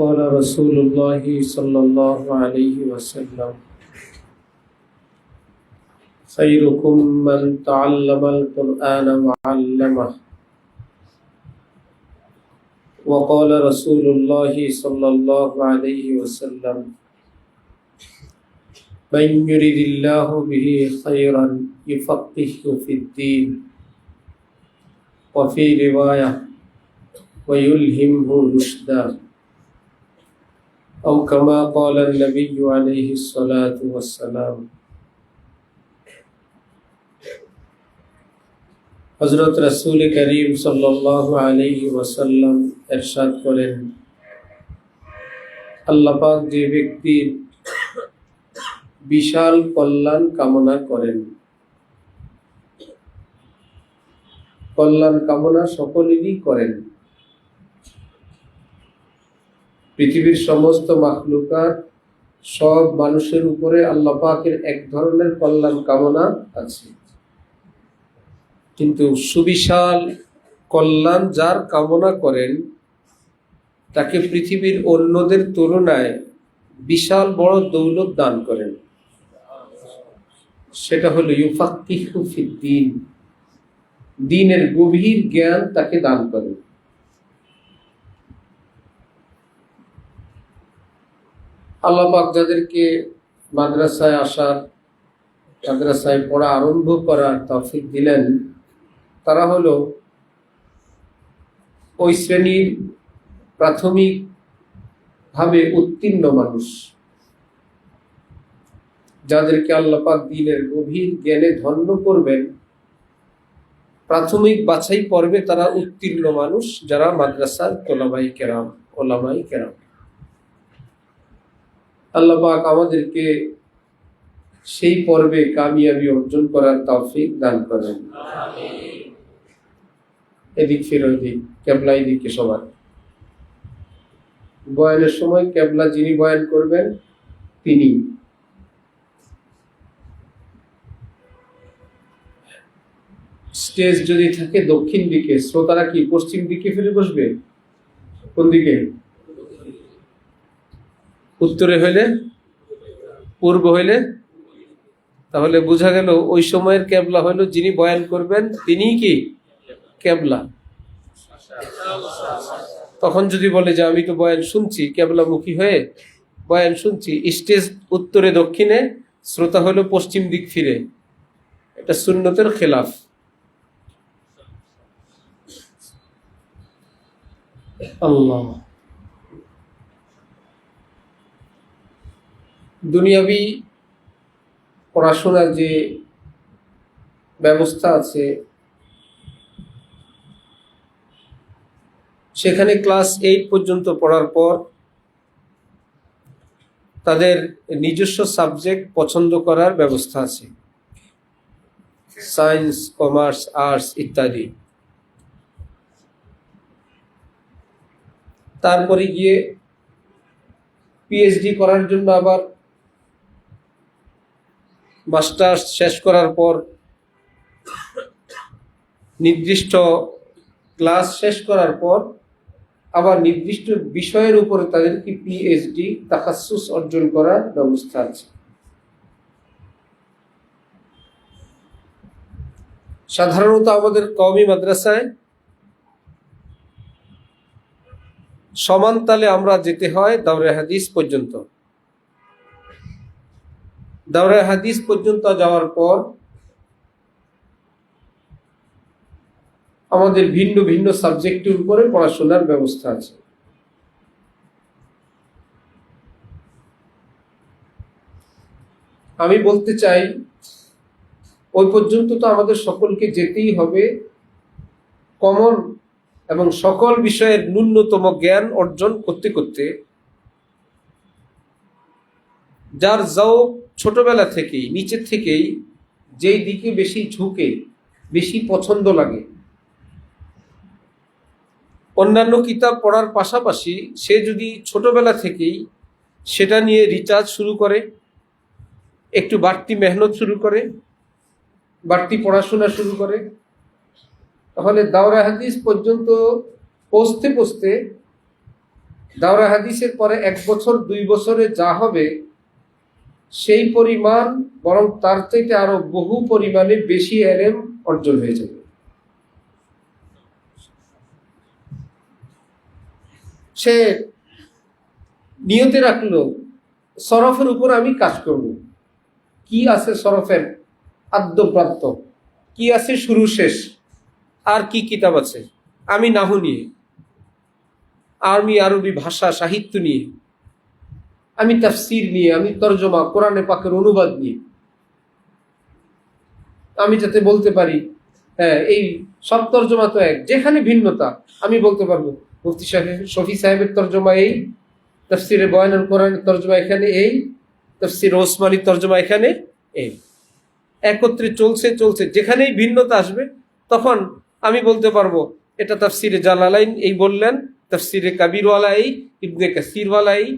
قال رسول الله صلى الله عليه وسلم خيركم من تعلم القرآن وعلمه. وقال رسول الله صلى الله عليه وسلم من يريد الله به خيرا يفقهه في الدين وفي رواية ويلهمه رشدا. أو كما قال النبي عليه الصلاة والسلام হজরত রসুল করিম সাল্লাহ আলহি ওয়াসাল্লাম এরশাদ করেন আল্লাপাক যে ব্যক্তির বিশাল কল্যাণ কামনা করেন কল্যাণ কামনা সকলেরই করেন পৃথিবীর সমস্ত মাখলুকাত সব মানুষের উপরে আল্লাহ পাকের এক ধরনের কল্যাণ কামনা আছে। কিন্তু সুবিশাল কল্যাণ যার কামনা করেন, তাকে পৃথিবীর অন্যদের তুলনায় বিশাল বড় দৌলত দান করেন। সেটা হলো ইউফাক্কিহু ফিদ্দিন। দিনের গভীর জ্ঞান তাকে দান করেন। আল্লাপাক যাদেরকে মাদ্রাসায় আসার, মাদ্রাসায় পড়া আরম্ভ করার তফিক দিলেন, তারা হলো ওই শ্রেণির প্রাথমিক ভাবে উত্তীর্ণ মানুষ, যাদেরকে আল্লাপাক দিনের গভীর জ্ঞানে ধন্য করবেন। প্রাথমিক বাছাই পর্বে তারা উত্তীর্ণ মানুষ, যারা মাদ্রাসার তোলামাই কেরাম, ওলামাই কেরাম। আল্লাপাক আমাদেরকে সেই পর্বে কামিয়াবি অর্জন করার তৌফিক দান করেন। এদিক ফিরে ওদিক কেবলা এদিকে সবার। বয়ানের সময় ক্যাবলা যিনি বয়ান করবেন তিনি। স্টেজ যদি থাকে দক্ষিণ দিকে শ্রোতারা কি পশ্চিম দিকে ফিরে বসবে? কোন দিকে? উত্তরে হইলে, পূর্ব হইলে, তাহলে বোঝা গেল ওই সময়ের ক্যাবলা হইল যিনি বয়ান করবেন তিনি কি? ক্যাবলা তখন যদি বলে যে আমি তো বয়ান শুনছি ক্যাবলামুখী হয়ে বয়ান শুনছি, স্টেজ উত্তরে দক্ষিণে, শ্রোতা হলো পশ্চিম দিক ফিরে। এটা সুন্নতের খেলাফ। আল্লাহ। দুনিয়াবি পড়াশোনার যে ব্যবস্থা আছে, সেখানে ক্লাস এইট পর্যন্ত পড়ার পর তাদের নিজস্ব সাবজেক্ট পছন্দ করার ব্যবস্থা আছে। সায়েন্স, কমার্স, আর্টস ইত্যাদি। তারপরে গিয়ে পিএইচডি করার জন্য আবার মাস্টার্স শেষ করার পর নির্দিষ্ট ক্লাস শেষ করার পর আবার নির্দিষ্ট বিষয়ের উপরে তাদেরকে পিএইচডি তাকাসুস অর্জন করার ব্যবস্থা আছে। সাধারণত আমাদের কওমি মাদ্রাসায় সমান তালে আমরা যেতে হয় দাওরে হাদিস পর্যন্ত। দাওরে হাদিস পর্যন্ত যাওয়ার পর আমাদের ভিন্ন ভিন্ন সাবজেক্টের উপরে পড়াশোনার ব্যবস্থা আছে। আমি বলতে চাই, ওই পর্যন্ত তো আমাদের সকলকে যেতেই হবে। কমন এবং সকল বিষয়ের ন্যূনতম জ্ঞান অর্জন করতে করতে যার যাও ছোটবেলা থেকেই, নিচের থেকেই যেই দিকে বেশি ঝুঁকে, বেশি পছন্দ লাগে। অন্যান্য কিতাব পড়ার পাশাপাশি সে যদি ছোটবেলা থেকেই সেটা নিয়ে রিচার্জ শুরু করে, একটু বাড়তি মেহনত শুরু করে, বাড়তি পড়াশোনা শুরু করে, তাহলে দাওরা হাদিস পর্যন্ত পৌঁছতে পৌঁছতে, দাওরা হাদিসের পরে এক বছর, দুই বছরে যা হবে সেই পরিমাণ বরং তার চাইতে আরও বহু পরিমাণে বেশি এলেম অর্জন হয়ে যাবে সে নিয়তে রাখল, সরফের উপর আমি কাজ করব। কি আছে সরফের আদ্যপ্রাপ্ত? কি আছে শুরু শেষ? আর কি কিতাব আছে? আমি নাহু নিয়ে আরবি আরবি ভাষা সাহিত্য নিয়ে আমি তাফসির নিয়ে, আমি তর্জমা, কোরআনে পাকের অনুবাদ নিয়ে। আমি যাতে বলতে পারি হ্যাঁ এই সব তর্জমা তো এক, যেখানে ভিন্নতা, আমি বলতে পারব, মুফতি সাহেব, শফি সাহেবের তর্জমা এই, তফসিরে বয়ানুল কোরআনের তর্জমা এখানে এই, তফসির ওসমানির তর্জমা এখানে এই। একত্রে চলছে চলছে, যেখানেই ভিন্নতা আসবে, তখন আমি বলতে পারব, এটা তফসিরে জালালাইন এই বললেন, তফসিরে কাবিরওয়ালা এই, ইবনে কাসিরওয়ালা এই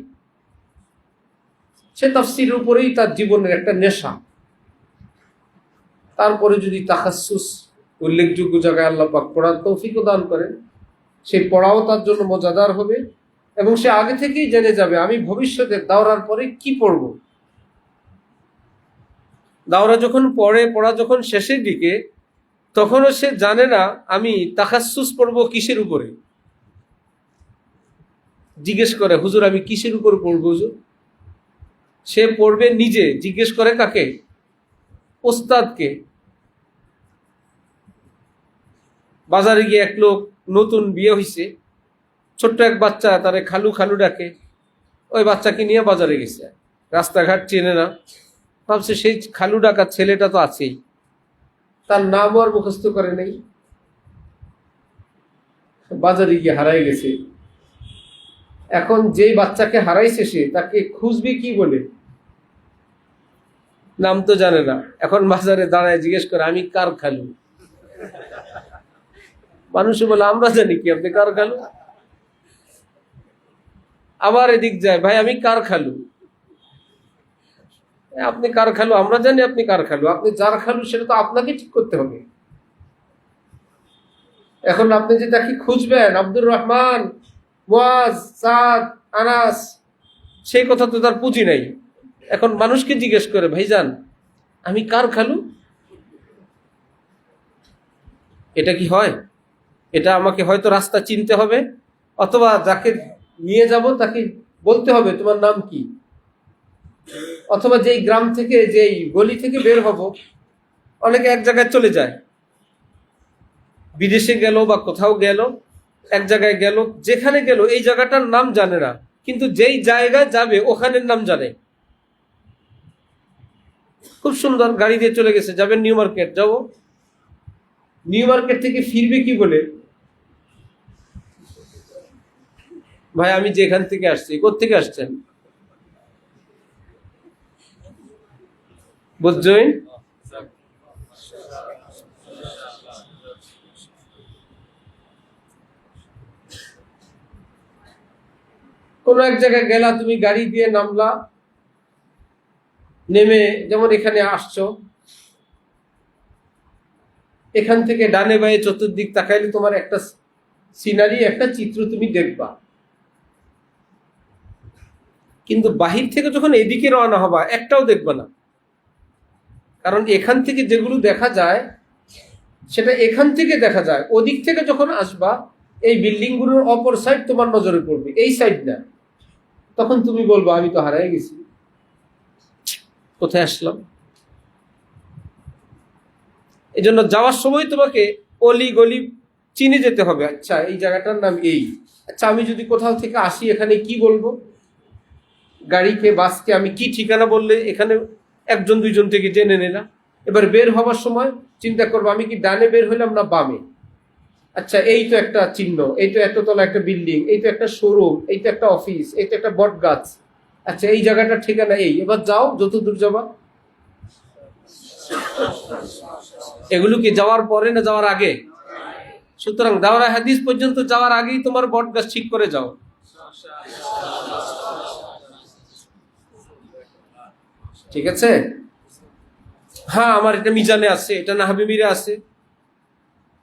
সে তফসিরের উপরেই তার জীবনের একটা নেশা। তারপরে যদি তাহাসুস উল্লেখযোগ্য জায়গায় আল্লাহ পাক পড়ার তৌফিকও দান করেন। সেই পড়াও তার জন্য মজাদার হবে এবং সে আগে থেকেই জেনে যাবে আমি ভবিষ্যতে দাওরার পরে কি পড়ব। দাওরা যখন পড়ে, পড়া যখন শেষের দিকে, তখনও সে জানে না আমি তাকাসুস পড়ব কিসের উপরে। জিজ্ঞেস করে, হুজুর, আমি কিসের উপর পড়ব, হুজুর? সে পড়বে নিজে, জিজ্ঞেস করে কাকে? ওস্তাদকে। বাজারে গিয়ে এক লোক নতুন বিয়ে হয়েছে ছোট্ট এক বাচ্চা তারে খালু খালু ডাকে, ওই বাচ্চাকে নিয়ে বাজারে গেছে। রাস্তাঘাট চেনে না। ভাবছে সেই খালু ডাকার ছেলেটা তো আছেই। তার নামও আর মুখস্থ করে নেই। বাজারে গিয়ে হারাই গেছে। এখন যেই বাচ্চাকে হারাইছে সে, তাকে খুঁজবে কি বলে? নাম তো জানে না। এখন বাজারে দাঁড়ায় জিজ্ঞেস করে, আমি কার খালু? মানুষ বলে, আমরা জানি কি, আপনি কার খালু? আবার এদিক যায়, ভাই, আমি কার খালু? আপনি কার খালু? আমরা জানি আপনি কার খালু। আপনি যার খালু, সেটা তো আপনাকে ঠিক করতে হবে। এখন আপনি যে তাকে খুঁজবেন, আব্দুর রহমান আনাস, সেই কথা তো তার পুঁজি নাই। এখন মানুষকে জিজ্ঞেস করে, ভাইজান, আমি কার খালু? এটা কি হয়? এটা আমাকে হয়তো রাস্তা চিনতে হবে, অথবা যাকে নিয়ে যাব তাকে বলতে হবে, তোমার নাম কি? অথবা যেই গ্রাম থেকে, যেই গলি থেকে বের হব, অনেকে এক জায়গায় চলে যায়। বিদেশে গেল বা কোথাও গেল, এক জায়গায় গেল, যেখানে গেল, এই জায়গাটার নাম জানে না। কিন্তু যেই জায়গায় যাবে, ওখানের নাম জানে। খুব সুন্দর গাড়ি দিয়ে চলে গেছে যাবেন নিউ মার্কেট যাব নিউ মার্কেট থেকে ফিরবে কি বলে? ভাই, আমি যেখান থেকে আসছি থেকে আসছেন? বুঝছেন? কোন এক জায়গায় গেলা, তুমি গাড়ি দিয়ে নামলা। নেমে যেমন এখানে আসছো, এখান থেকে ডানে বায়ে চতুর্দিক তাকাইলে তোমার একটা সিনারি একটা চিত্র তুমি দেখবা। কিন্তু বাহির থেকে যখন এদিকে রওনা হবা, একটাও দেখবা না। কারণ এখান থেকে যেগুলো দেখা যায়, সেটা এখান থেকে দেখা যায়। ওদিক থেকে যখন আসবা, এই বিল্ডিংগুলোর অপর সাইড তোমার নজরে পড়বে, এই সাইড না। তখন তুমি বলব, আমি তো হারাই গেছি। কোথায় আসলাম? এই জন্য যাওয়ার সময় তোমাকে অলি গলি চিনে যেতে হবে। আচ্ছা এই জায়গাটার নাম এই। আচ্ছা আমি যদি কোথাও থেকে আসি, এখানে কি বলব? গাড়িকে, বাসকে আমি কি ঠিকানা বললে এখানে একজন, দুইজন থেকে জেনে নিলাম। এবার বের হওয়ার সময় চিন্তা করব, আমি কি ডানে বের হইলাম না বামে? আচ্ছা এই তো একটা চিহ্ন, এই তো এততলা একটা বিল্ডিং, এই তো একটা শোরুম, এই তো একটা অফিস, এই তো একটা বট গাছ আচ্ছা এই জায়গাটার ঠিকানা এই। এবার যাও যত দূর যাবা। এগুলো কি যাওয়ার পরে না যাওয়ার আগে? সুতরাং দাওরা হাদিস পর্যন্ত যাওয়ার আগেই তোমার বট গাছ ঠিক করে যাও। ঠিক আছে? হ্যাঁ আমার এটা মিজানে আছে, এটা নাহাবিমিরে আছে।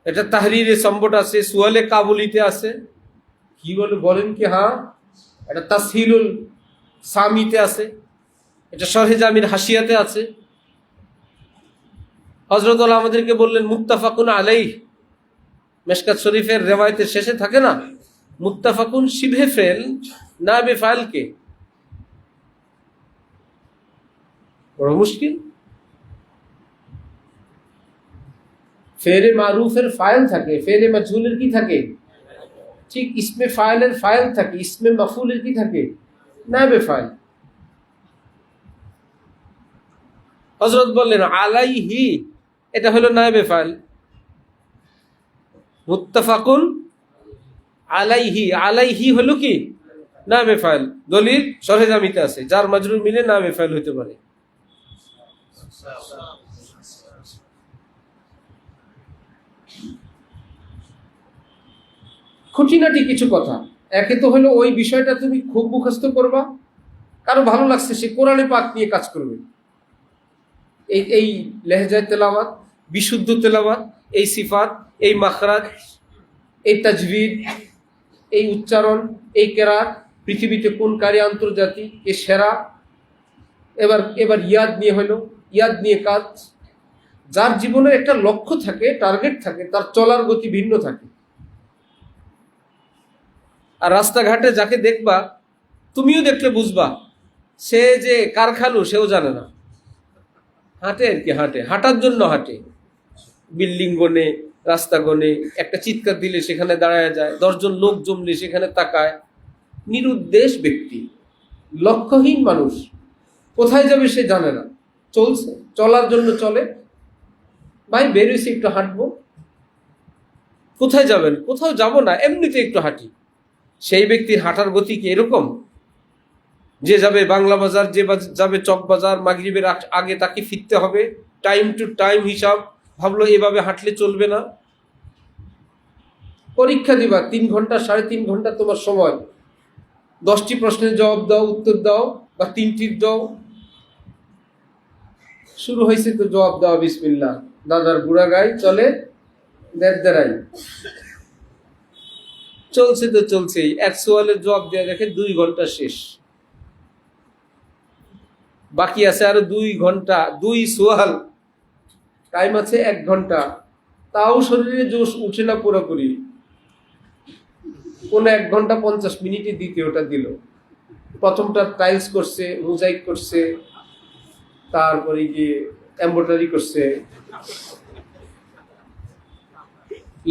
এটা তাহরিরে সম্বট আছে, সুয়ালে কাবুলিতে আছে। কি বলে, বলেন কি হ্যাঁ? এটা তাসহিলুল সামিতে আছে, এটা শরহে জামির হাসিয়াতে আছে। হজরতুল্লাহ আমাদেরকে বললেন, মুত্তাফাকুন আলাই মেশকাত শরীফের রেওয়ায়তের শেষে থাকে না? মুত্তাফাকুন শিভে ফেল, না বে ফাইলকে। বড় মুশকিল। ফেরে মারুফের ফাইল থাকে ফেরে মাজহুলের কি থাকে? ঠিক ইসমে ফাইলের ফাইল থাকে, ইসমে মাফুলের কি থাকে? না বে ফাইল হজরত বললেন, আলাইহি এটা হলো নায়েবে ফাইল মুত্তাফাকুন আলাইহি। আলাইহি হলো কি? নামে ফাইল দলিল সরহে জামিতে আছে। যার মাজরুর মিলে নামে ফাইল হতে পারে। খুঁটিনাটি কিছু কথা। একে তো হলো ওই বিষয়টা তুমি খুব মুখস্থ করবা। কারও ভালো লাগছে, সে কোরআনে পাক নিয়ে কাজ করবে। এই এই লেহজায় তেলাওয়াত, বিশুদ্ধ তেলাওয়াত, এই সিফাত, এই মাখরাজ, এই তাজভিদ এই উচ্চারণ, এই কেরাত, পৃথিবীতে কোন কারি আন্তর্জাতিক এ সেরা? এবার এবার ইয়াদ নিয়ে হলো, ইয়াদ নিয়ে কাজ। যার জীবনের একটা লক্ষ্য থাকে, টার্গেট থাকে, তার চলার গতি ভিন্ন থাকে। আর রাস্তাঘাটে যাকে দেখবা, তুমিও দেখলে বুঝবা, সে যে কারখালু, সেও জানে না। হাঁটে আর কি, হাঁটে। হাঁটার জন্য হাঁটে। বিল্ডিং গনে, রাস্তা গনে, একটা চিৎকার দিলে সেখানে দাঁড়ায় যায়, দশজন লোক জমলে সেখানে তাকায়। নিরুদ্দেশ ব্যক্তি, লক্ষ্যহীন মানুষ। কোথায় যাবে সে জানে না। চলছে, চলার জন্য চলে। ভাই বেরোইছে একটু হাঁটবো। কোথায় যাবেন? কোথাও যাব না, এমনিতে একটু হাঁটি। সেই ব্যক্তির হাঁটার গতি কি এরকম? যে যাবে বাংলা বাজার, যে যাবে চক বাজার, মাগরিবের আগে তাকে ফিরতে হবে। টাইম টু টাইম হিসাব। ভাবলো এভাবে হাঁটলে চলবে না। পরীক্ষা দিবা, তিন ঘণ্টা, সাড়ে তিন ঘণ্টা তোমার সময়। দশটি প্রশ্নের জবাব দাও, উত্তর দাও, বা তিনটির দাও। শুরু হয়েছে তো জবাব দাও বিসমিল্লা দাদার বুড়া গাই চলে দেড় দেড়াই। চলছে তো চলছেই। এক সোয়ালের জবাব দেওয়া দেখে দুই ঘণ্টা শেষ। বাকি আছে আরও দুই ঘণ্টা, দুই সোয়াল। টাইম আছে এক ঘণ্টা। তাও শরীরে জোশ উঠে না পুরোপুরি। কোন এক ঘণ্টা পঞ্চাশ মিনিটে দ্বিতীয়টা দিল। প্রথমটা টাইলস করছে মোজাইক করছে, তারপরে গিয়ে এম্ব্রয়ডারি করছে।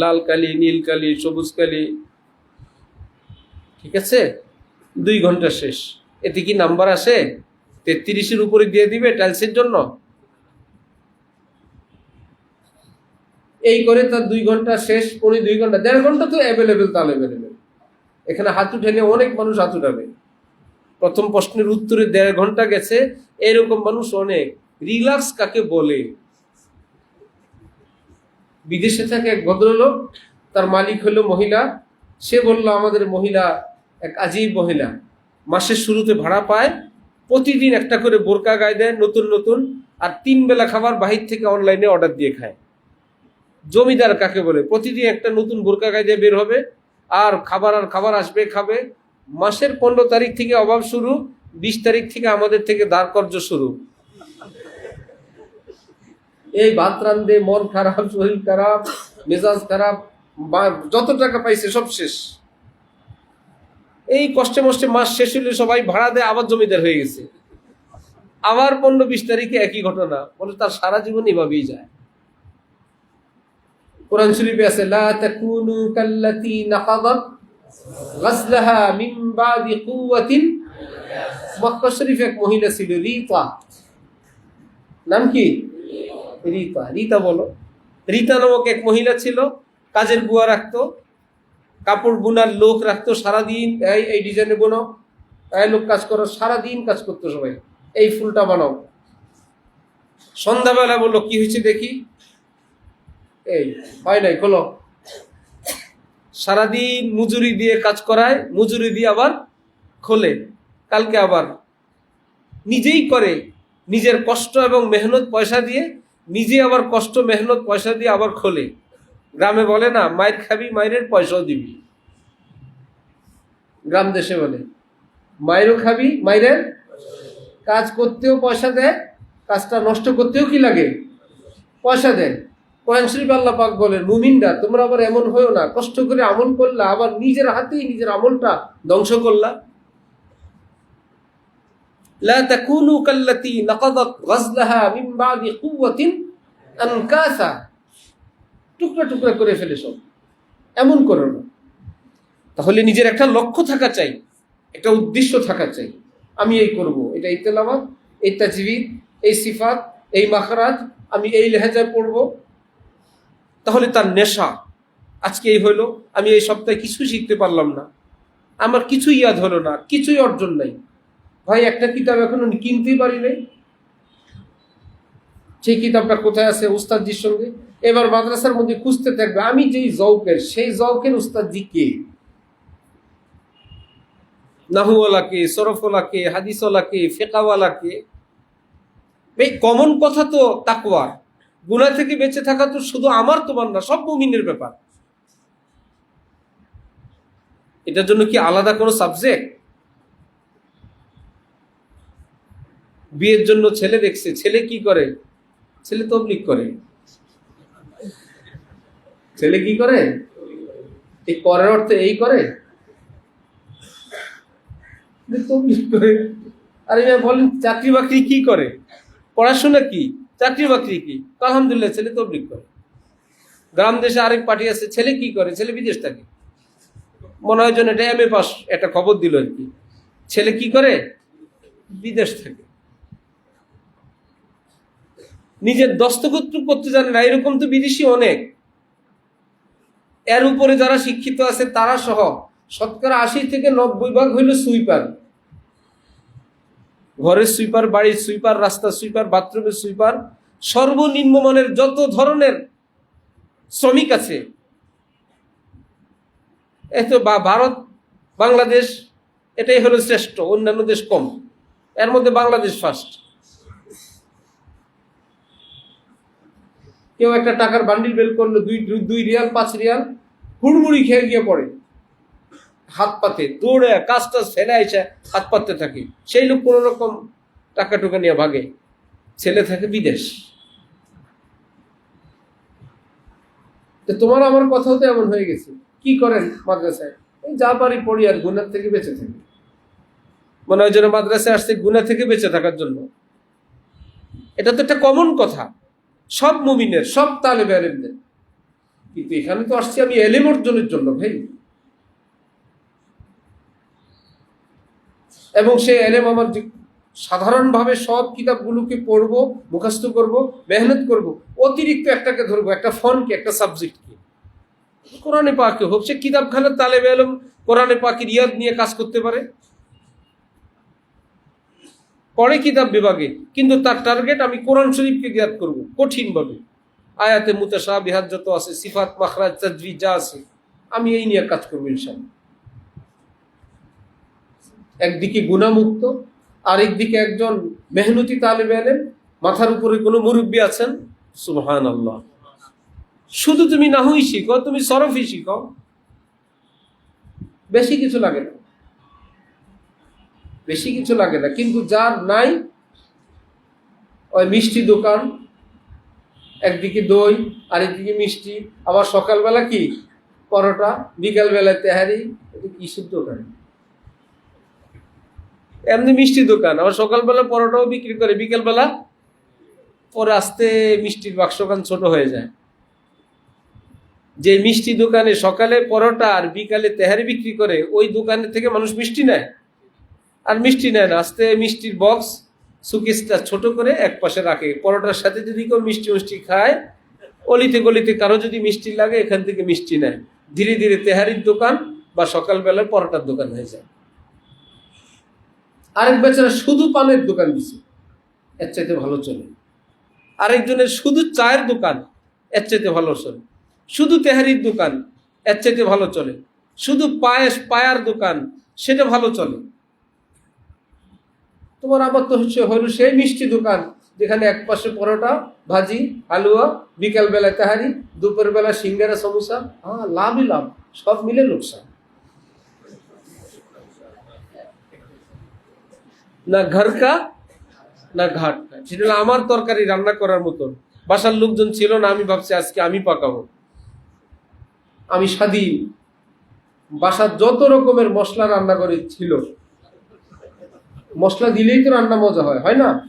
লাল কালি, নীল কালি, সবুজ কালি ঠিক আছে? দুই ঘণ্টা শেষ। এতে কি নাম্বার আসে? তেত্রিশের উপরে দিয়ে দিবে টাইলসের জন্য? এই করে তার দুই ঘণ্টা শেষ পরে দুই ঘণ্টা, দেড় ঘণ্টা তো অ্যাভেলেবেল তার অ্যাভেলেবেল এখানে হাত উঠে অনেক মানুষ হাত উঠাবে। প্রথম প্রশ্নের উত্তরে দেড় ঘণ্টা গেছে, এরকম মানুষ অনেক। রিল্যাক্স কাকে বলে? বিদেশে থাকে এক ভদ্রলোক, তার মালিক হলো মহিলা। সে বলল, আমাদের মহিলা এক আজীব মহিলা। মাসের শুরুতে ভাড়া পায়, প্রতিদিন একটা করে বোরকা গায়ে দেয়, নতুন নতুন, আর তিন বেলা খাবার বাহির থেকে অনলাইনে অর্ডার দিয়ে খায়। জমিদার কাকে বলে? প্রতিদিন একটা নতুন বোরকা গায়ে দিয়ে বের হবে, আর খাবার আর খাবার আসবে, খাবে। মাসের পনেরো তারিখ থেকে অভাব শুরু, বিশ তারিখ থেকে আমাদের থেকে ধার কর্য শুরু। এই ভাত রান্ধে মন খারাপ, শরীর খারাপ, মেজাজ খারাপ যত টাকা পাইছে সব শেষ। এই কষ্টে মষ্টে মাস শেষ হলে সবাই ভাড়া দেয়, আবার জমিদার হয়ে গেছে। আবার পনেরো বিশ তারিখে একই ঘটনা বলে তার সারা জীবন এভাবেই যায়। কোরআন শরীফে আছে, লা তাকুনু কাল্লাতি নাকাদাত গাসলাহা মিন বাদি কুওয়াতিন। মক্কা শরীফে এক মহিলা ছিল, রিতা। নাম কি? রিতা। রিতা বলো। রিতা নামক এক মহিলা ছিল, কাজের বুয়া রাখতো। কাপড় বোনার লোক রাখতো সারাদিন, এই এই ডিজাইনে বোনো এই লোক কাজ করো, সারাদিন কাজ করতো সবাই। এই ফুলটা বানাও। সন্ধ্যাবেলা বলল, কি হয়েছে দেখি? এই, হয় নাই, খোলো। সারাদিন মজুরি দিয়ে কাজ করায়, মজুরি দিয়ে আবার খোলে। কালকে আবার নিজেই করে, নিজের কষ্ট এবং মেহনত পয়সা দিয়ে, নিজে আবার কষ্ট, মেহনত পয়সা দিয়ে আবার খোলে। গ্রামে বলে না, মায়ের খাবি, মায়ের পয়সাও দিবি। গ্রাম দেশে বলে, মায়েরও খাবি, মায়ের কাজ করতেও পয়সা দেয়, কাজটা নষ্ট করতেও কি লাগে? পয়সা দেয়। কোরআন শরীফ আল্লাহ পাক বলেন মুমিনরা, তোমরা আবার এমন হয়েও না, কষ্ট করে আমল করলা, আবার নিজের হাতেই নিজের আমলটা ধ্বংস করলা। লা কাল্লাতি নাকাদাত গাজলাহা মিন বাদি কুওয়াতিন আনকাসা। টুকরা টুকরা করে ফেলে সব। এমন করো না। তাহলে নিজের একটা লক্ষ্য থাকা চাই, একটা উদ্দেশ্য থাকা চাই। আমি এই করব, এটা এই এই তাজবিদ এই সিফাত, এই মাখরাজ, আমি এই লেহাজায় পড়ব। তাহলে তার নেশা, আজকে এই হলো আমি এই সপ্তাহে কিছু শিখতে পারলাম না। আমার কিছুই ইয়াদ হলো না, কিছুই অর্জন নাই। ভাই, একটা কিতাব এখনও কিনতেই পারি নাই। সেই কিতাবটা কোথায় আছে উস্তাদজির সঙ্গে? এবার মাদ্রাসার মধ্যে খুঁজতে থাকবে, আমি যেই জৌকের সেই জৌকের উস্তাদজি কে? নাহুওয়ালাকে সরফওয়ালাকে হাদিসওয়ালাকে ফেকাওয়ালাকে এই কমন কথা তো তাকওয়া। গুণা থেকে বেঁচে থাকা তো শুধু আমার তোমার না, সব মুমিনের ব্যাপার। এটার জন্য কি আলাদা কোনো সাবজেক্ট বিয়ের জন্য ছেলে দেখছে, ছেলে কি করে? ছেলে তবলিক করে। ছেলে কি করে? এই করার অর্থে এই করে? যে করে। আরে বলেন, চাকরি বাকরি কি করে? পড়াশোনা কি? চাকরি বাকরি কি? আলহামদুলিল্লাহ, ছেলে তবলিগ করে। গ্রাম দেশে আরেক পার্টি আছে, ছেলে কি করে? ছেলে বিদেশ থাকে। মনে হয় যেন এটা এম এ পাস, একটা খবর দিল আর কি। ছেলে কি করে? বিদেশ থাকে। নিজের দস্তখত করতে জানে না, এরকম তো বিদেশি অনেক। এর উপরে যারা শিক্ষিত আছে, তারা সহ শতকরা আশি থেকে নব্বই ভাগ হইল সুইপার। ঘরের সুইপার, বাড়ির সুইপার, রাস্তার সুইপার, বাথরুমের সুইপার, সর্বনিম্ন মানের যত ধরনের শ্রমিক আছে, এত বা ভারত, বাংলাদেশ, এটাই হলো শ্রেষ্ঠ, অন্যান্য দেশ কম। এর মধ্যে বাংলাদেশ ফার্স্ট কেউ একটা টাকার বান্ডিল বের করল, দুই, দুই- রিয়াল, পাঁচ রিয়াল, হুড়মুড়ি খেয়ে গিয়ে পড়ে। হাত পাতে, দৌড়ে কাজ টাজ ফেলে এসে হাত পাততে থাকে। সেই লোক কোনো রকম টাকা টুকা নিয়ে ভাগে। ছেলে থাকে বিদেশ। তো তোমার আমার কথাও তো এমন হয়ে গেছে। কি করেন মাদ্রাসায়? এই যা পারি পড়ি আর গুণার থেকে বেঁচে থাকি। মনে হয় যেন মাদ্রাসায় আসছে গুনা থেকে বেঁচে থাকার জন্য। এটা তো একটা কমন কথা। সব মুমিনের, সব তালেবে আলেমদের কিন্তু এখানে তো আসছি আমি এলেম অর্জনের জন্য, ভাই। এবং সে এলেম আমার সাধারণভাবে সব কিতাবগুলোকে পড়ব, মুখস্থ করব, মেহনত করব, অতিরিক্ত একটাকে ধরবো, একটা ফোনকে, একটা সাবজেক্টকে। কোরআনে পাকে হোক, সে কিতাবখানার তালেবে আলম কোরআনে পাকের ইয়াদ নিয়ে কাজ করতে পারে। পড়ে কিতাব বিভাগে, কিন্তু তার টার্গেট আমি কোরআন শরীফকে জ্ঞাত করব, কঠিনভাবে। আয়াতে মুতাসা বিহার যত আছে, সিফাত, মাখরাজ তাজভি যা আছে, আমি এই নিয়ে কাজ করব ইনশাল্লাহ একদিকে গুণামুক্ত, আরেকদিকে একজন মেহনতি তালেবে আলেম মাথার উপরে কোনো মুরব্বী আছেন? সুবহান আল্লাহ শুধু তুমি নাহুই শিখো, তুমি সরফই শিখো। বেশি কিছু লাগে না। বেশি কিছু লাগে না, কিন্তু যার নাই, ওই মিষ্টি দোকান, একদিকে দই, আরেকদিকে মিষ্টি। আবার সকালবেলা কি? পরোটা, বিকালবেলা তেহারি কিসের দোকান। এমনি মিষ্টি দোকান। আবার সকালবেলা পরোটাও বিক্রি করে, বিকালবেলা পরে আস্তে মিষ্টির বাক্সখান ছোট হয়ে যায়। যে মিষ্টি দোকানে সকালে পরোটা আর বিকালে তেহারি বিক্রি করে, ওই দোকানের থেকে মানুষ মিষ্টি নেয়? আর মিষ্টি নেয় না। আস্তে মিষ্টির বক্স সুকেসটা ছোট করে এক পাশে রাখে। পরোটার সাথে যদি কেউ মিষ্টি মিষ্টি খায়, অলিতে গলিতে কারও যদি মিষ্টি লাগে, এখান থেকে মিষ্টি নেয়। ধীরে ধীরে তেহারির দোকান বা সকালবেলায় পরোটার দোকান হয়ে যায়। আরেক বেচারা শুধু পানের দোকান দিছে, এর চাইতে ভালো চলে। আরেকজনের শুধু চায়ের দোকান, এর চাইতে ভালো চলে। শুধু তেহারির দোকান, এর চাইতে ভালো চলে। শুধু পায়েস, পায়ার দোকান, সেটা ভালো চলে। তোমার আবার তো হচ্ছে হলো সেই মিষ্টি দোকান, যেখানে এক পাশে পরোটা, ভাজি, হালুয়া বিকাল বেলা তাহারি দুপুর বেলা সিঙ্গারা, সমোসা হ্যাঁ লাভই লাভ, সব মিলে লোকসান। না ঘর কা না ঘাট। সেটা আমার তরকারি রান্না করার মতন। বাসার লোকজন ছিল না, আমি ভাবছি আজকে আমি পাকাবো। আমি স্বাধীন। বাসার যত রকমের মশলা রান্না করে ছিল মশলা দিলেই তো রান্না মজা হয় হয় না?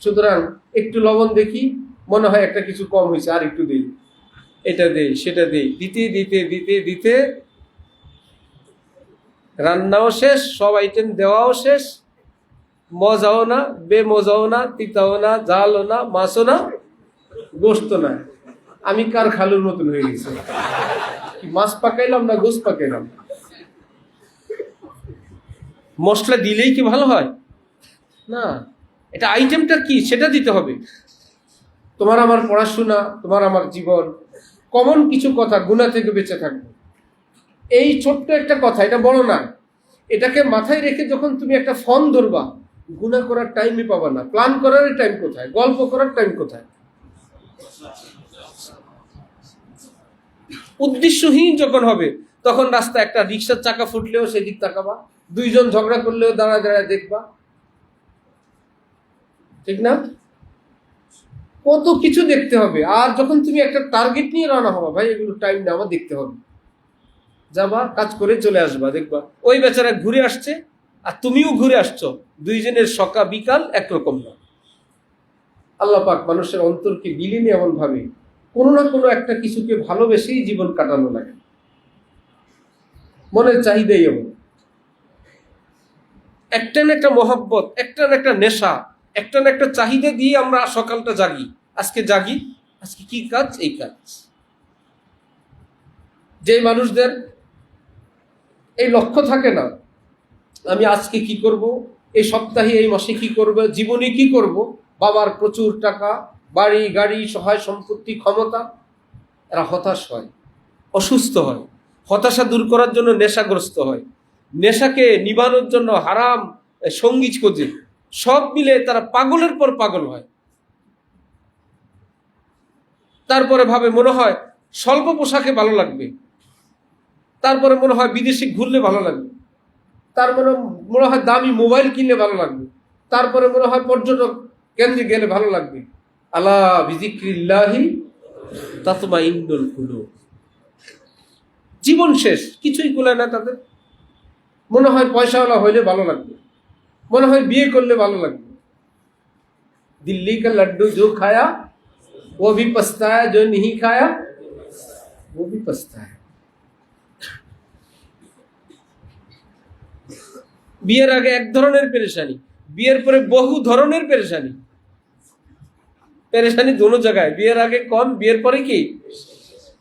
সুতরাং একটু লবণ দেখি, মনে হয় একটা কিছু কম হয়েছে, আর একটু দিই। এটা দেই, সেটা দেই, দিতে দিতে দিতে দিতে। রান্নাও শেষ, সব আইটেম দেওয়াও শেষ। মজাও না, বেমজাও না, তিতাও না, জালও না, মাছও না গোস্ত না। আমি কার খালুর মতন হয়ে গেছি। মাছ পাকাইলাম না গোস্ত পাকাইলাম? মশলা দিলেই কি ভালো হয়? না, এটা আইটেমটা কি? সেটা দিতে হবে। তোমার আমার পড়াশোনা, তোমার আমার জীবন কমন কিছু কথা গুণা থেকে বেঁচে থাকবে। এই ছোট্ট একটা কথা, এটা বড় না। এটাকে মাথায় রেখে যখন তুমি একটা ফর্ম ধরবা, গুণা করার টাইমই পাবা না। প্ল্যান করার টাইম কোথায়? গল্প করার টাইম কোথায়? উদ্দেশ্যহীন যখন হবে, তখন রাস্তা একটা রিক্সার চাকা ফুটলেও সেদিক তাকাবা। দুইজন ঝগড়া করলেও দাঁড়া দাঁড়ায় দেখবা। ঠিক না? কত কিছু দেখতে হবে। আর যখন তুমি একটা টার্গেট নিয়ে রওনা হবা, ভাই, এগুলো টাইম নেওয়া দেখতে হবে। যাবা, কাজ করে চলে আসবা, দেখবা। ওই বেচারা ঘুরে আসছে, আর তুমিও ঘুরে আসছো। দুইজনের সকা বিকাল একরকম না। আল্লাহ পাক মানুষের অন্তরকে বিলীনে এমন ভাবে কোনো না কোনো একটা কিছুকে ভালোবেসেই জীবন কাটানো লাগে। মনের চাহিদাই এমন। একটা না একটা মহব্বত, একটা না একটা নেশা, একটা না একটা চাহিদা দিয়ে আমরা সকালটা জাগি। আজকে জাগি, আজকে কি কাজ? এই কাজ। যে মানুষদের এই লক্ষ্য থাকে না, আমি আজকে কি করব? এই সপ্তাহে, এই মাসে কি করব? জীবনে কি করব? বাবার প্রচুর টাকা, বাড়ি, গাড়ি, সহায় সম্পত্তি, ক্ষমতা, এরা হতাশ হয়, অসুস্থ হয়। হতাশা দূর করার জন্য নেশাগ্রস্ত হয়। নেশাকে নিবানোর জন্য হারাম সংগীত খোঁজে সব মিলে তারা পাগলের পর পাগল হয়। তারপরে ভাবে মনে হয় স্বল্প পোশাকে ভালো লাগবে। তারপরে মনে হয় বিদেশে ঘুরলে ভালো লাগবে। তারপরে মনে হয় দামি মোবাইল কিনলে ভালো লাগবে। তারপরে মনে হয় পর্যটক কেন্দ্রে গেলে ভালো লাগবে। আল্লাহ বিজিক্রিল্লাহি তাতমা ইন্দুল জীবন শেষ, কিছুই কুলায় না তাদের। মনে হয় পয়সাওয়ালা হইলে ভালো লাগবে। মনে হয় বিয়ে করলে ভালো লাগবে। দিল্লি কা লাড্ডু জো খায়া, ও ভি পস্তায় যো নিহি খায়া, ও ভি পস্তায়। বিয়ের আগে এক ধরনের পেরেশানি, বিয়ের পরে বহু ধরনের পেরেশানি। পেরেশানি দোনো জায়গায়, বিয়ের আগে কম, বিয়ের পরে কি?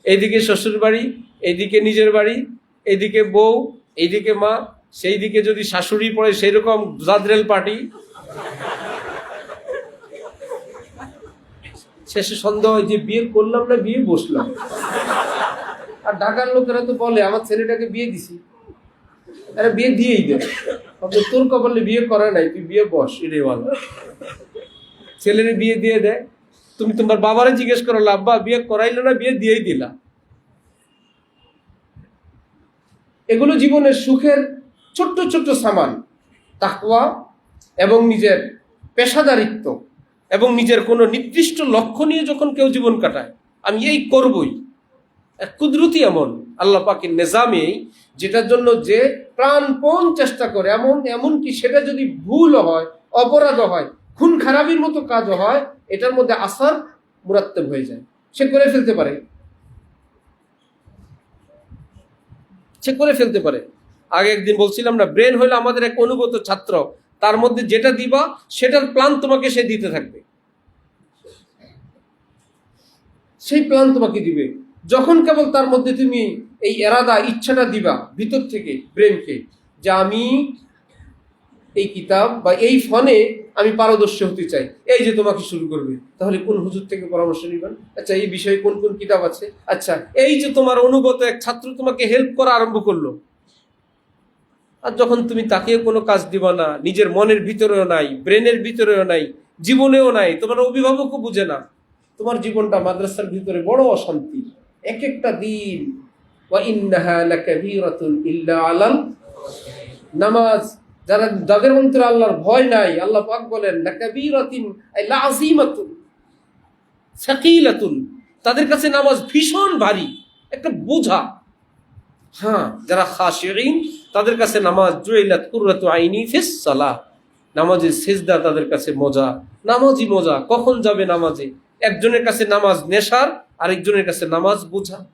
এদিকে শ্বশুর বাড়ি এদিকে নিজের বাড়ি এদিকে বউ, এইদিকে মা সেই দিকে যদি শাশুড়ি পড়ে সেই রকম জাদরেল পার্টি। শেষে সন্দেহ হয় যে বিয়ে করলাম না বিয়ে বসলাম। আর ঢাকার লোকেরা তো বলে, আমার ছেলেটাকে বিয়ে দিছি। আরে বিয়ে দিয়েই দে। তোর কপালে বিয়ে করে নাই, তুই বিয়ে বস এটাই ভালো ছেলের বিয়ে দিয়ে দেয় তুমি তোমার বাবারে জিজ্ঞেস করো আব্বা, বিয়ে করাইলো না, বিয়ে দিয়েই দিলা। এগুলো জীবনের সুখের ছোট্ট ছোট্ট সামান, তাকওয়া এবং নিজের পেশাদারিত্ব এবং নিজের কোনো নির্দিষ্ট লক্ষ্য নিয়ে যখন কেউ জীবন কাটায়, আমি এই করবই। এক কুদরতি এমন আল্লাহ পাকের নেজামেই যেটার জন্য যে প্রাণপণ চেষ্টা করে, এমন এমন কি সেটা যদি ভুল হয়, অপরাধ হয়, খুন খারাপির মতো কাজও হয়, এটার মধ্যে আসার মুরাত্তেব হয়ে যায়। সে করে ফেলতে পারে। সে করে ফেলতে পারে। আগে একদিন বলছিলাম না ব্রেন হলো আমাদের এক অনুগত ছাত্র। তার মধ্যে যেটা দিবা, সেটার প্ল্যান তোমাকে সে দিতে থাকবে। সেই প্ল্যান তোমাকে দিবে। যখন কেবল তার মধ্যে তুমি এই এরাদা, ইচ্ছাটা দিবা, ভিতর থেকে ব্রেনকে যে আমি এই কিতাব বা এই ফোনে আমি পারদর্শী হতে চাই। এই যে তোমাকে শুরু করবে। তাহলে কোন হুজুর থেকে পরামর্শ নিবেন? আচ্ছা এই বিষয়ে কোন কোন কিতাব আছে? আচ্ছা এই যে তোমার অনুগত এক ছাত্র তোমাকে হেল্প করা আরম্ভ করল। আর যখন তুমি তাকে কোনো কাজ দিবা না, নিজের মনের ভিতরেও নাই, ব্রেনের ভিতরেও নাই, জীবনেও নাই, তোমার অভিভাবকও বুঝে না। তোমার জীবনটা মাদ্রাসার ভিতরে বড় অশান্তি। এক একটা দিন নামাজ। যারা, যাদের অন্তরে আল্লাহর ভয় নাই, আল্লাহ পাক বলেন তাদের কাছে নামাজ ভীষণ ভারী, একটা বোঝা। হ্যাঁ যারা খাশিঈন তাদের কাছে নামাজ জুইলাত কুররাতু আইনি ফিস সালাহ। নামাজের সেজদা তাদের কাছে মজা। নামাজই মজা, কখন যাবে নামাজে? একজনের কাছে নামাজ নেশার, আরেকজনের কাছে নামাজ বোঝা।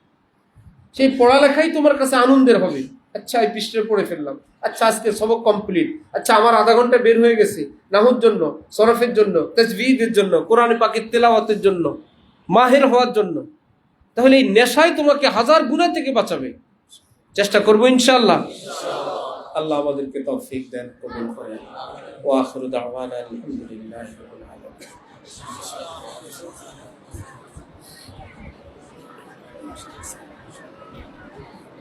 সেই পড়ালেখাই তোমার কাছে আনন্দের হবে। আচ্ছা এই পৃষ্ঠে পড়ে ফেললাম। আচ্ছা আজকে সবক কমপ্লিট আচ্ছা আমার আধা ঘণ্টা বের হয়ে গেছে। নাহুর জন্য, সরফের জন্য তসবিদের জন্য, কোরআনে পাকের তেলাওয়াতের জন্য, মাহের হওয়ার জন্য। তাহলে এই নেশায় তোমাকে হাজার গুণা থেকে বাঁচাবে। চেষ্টা করব ইনশাআল্লাহ। আল্লাহ আমাদেরকে তৌফিক দেন, কবুল করেন। ও আখরু দাওয়ান আলহামদুলিল্লাহ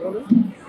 Thank আলামিন।